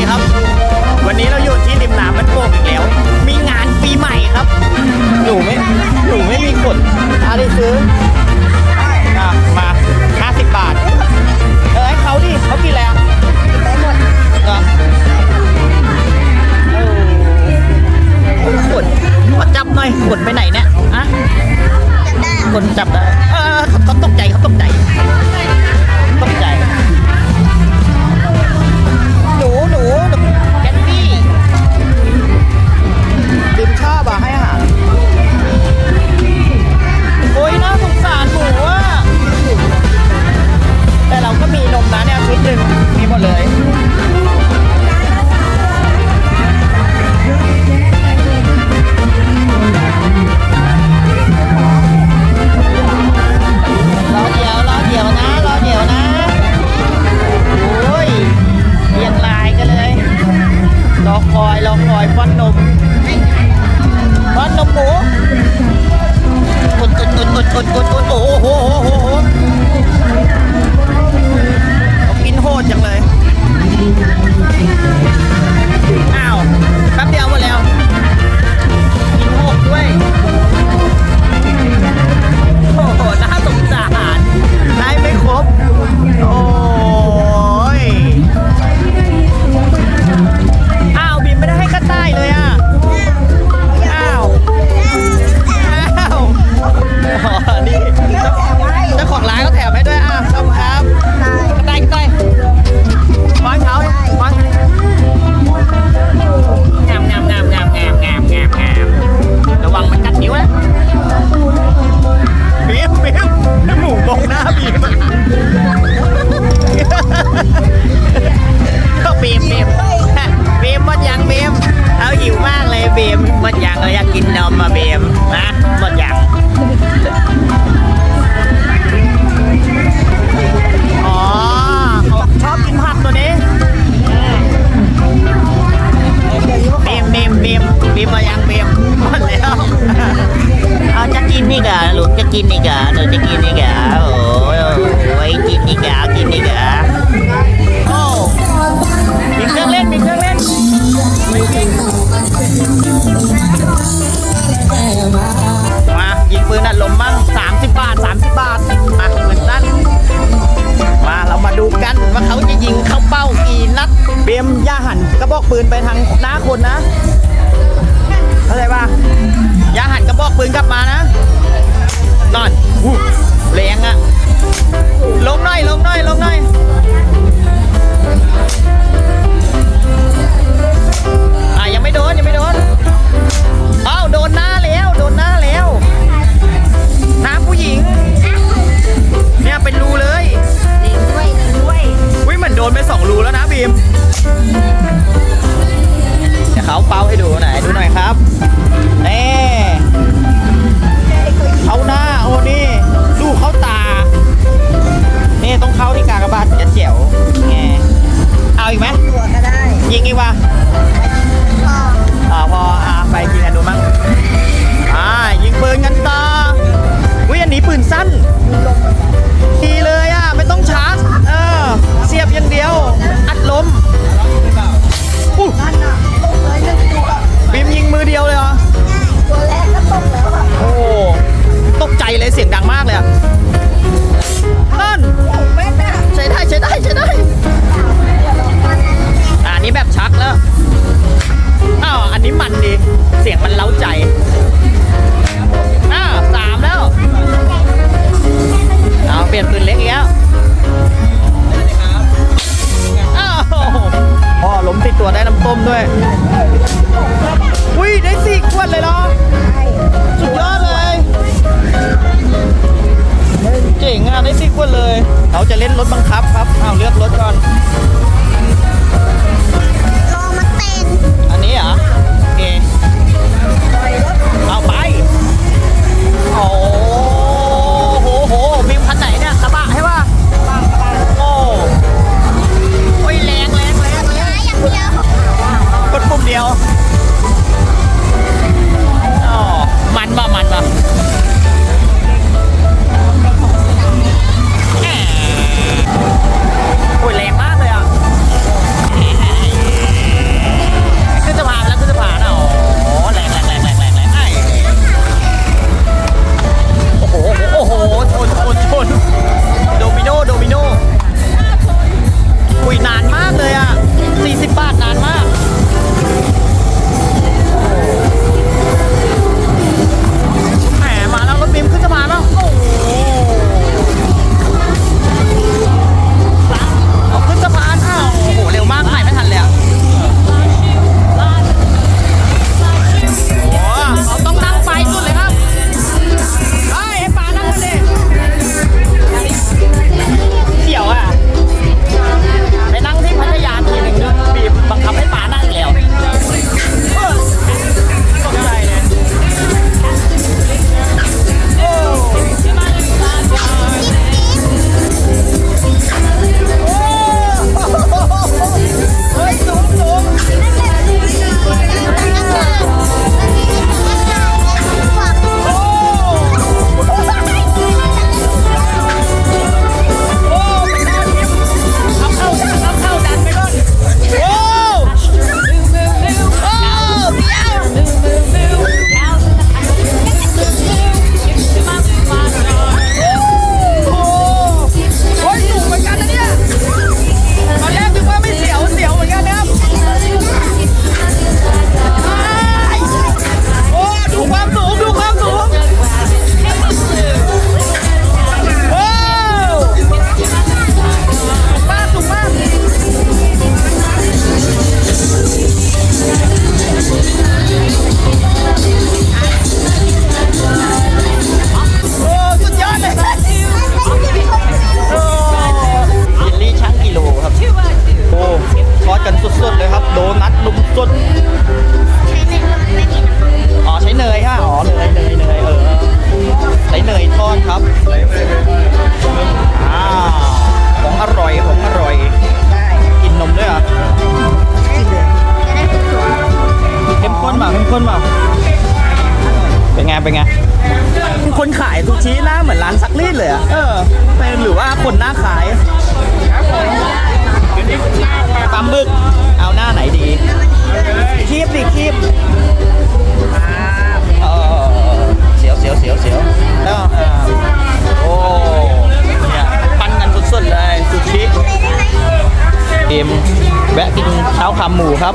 ีครับ วันนี้เราอยู่ที่ริมน้ำมันโป่อีกแล้ว มีงานปีใหม่ครับ หนูไม่ หนูไม่มีกนอะไรซื้อ กเหรอนูจะกินอีกเหโอ้ยกินอีกเหกินอีกเหโอ้มีเครื่องเล่นมีเครื่องเล่นมายิงปืนอัดลมมั่ง30 บาท 30 บาทมาเหมือนนั้นมาเรามาดูกันว่าเขาจะยิงเข้าเป้ากี่นัด เบมย่าหันกระบอกปืนไปทางหน้าคนนะ เขาจะเล่นรถบังคับครับอ้าวเลือกรถก่อน ลองมาเต้นอันนี้เหรอโอเคเอาไปโอ้ นัทลุมสุดอ๋อใช้เนยฮะอ๋อเนยเนยเนยเออใช้เนยทอดครับอ่าของอร่อยของอร่อยกินนมด้วยอะเข้มข้นเปล่าเข้มข้นเปล่าเป็นไงเป็นไงคนขายทุกชิหน้าเหมือนร้านซักรีดเลยอะเออเป็นหรือว่าคนหน้าขาย ปลาหมึก เอาหน้าไหนดี คีบดิคีบเสียวเสียวเสียวเสียวแล้วอ่โอ้เนี่ยปั้นกันสุดๆเลยสุดชิคเอ็มแวะกินเช้าขาหมูครับ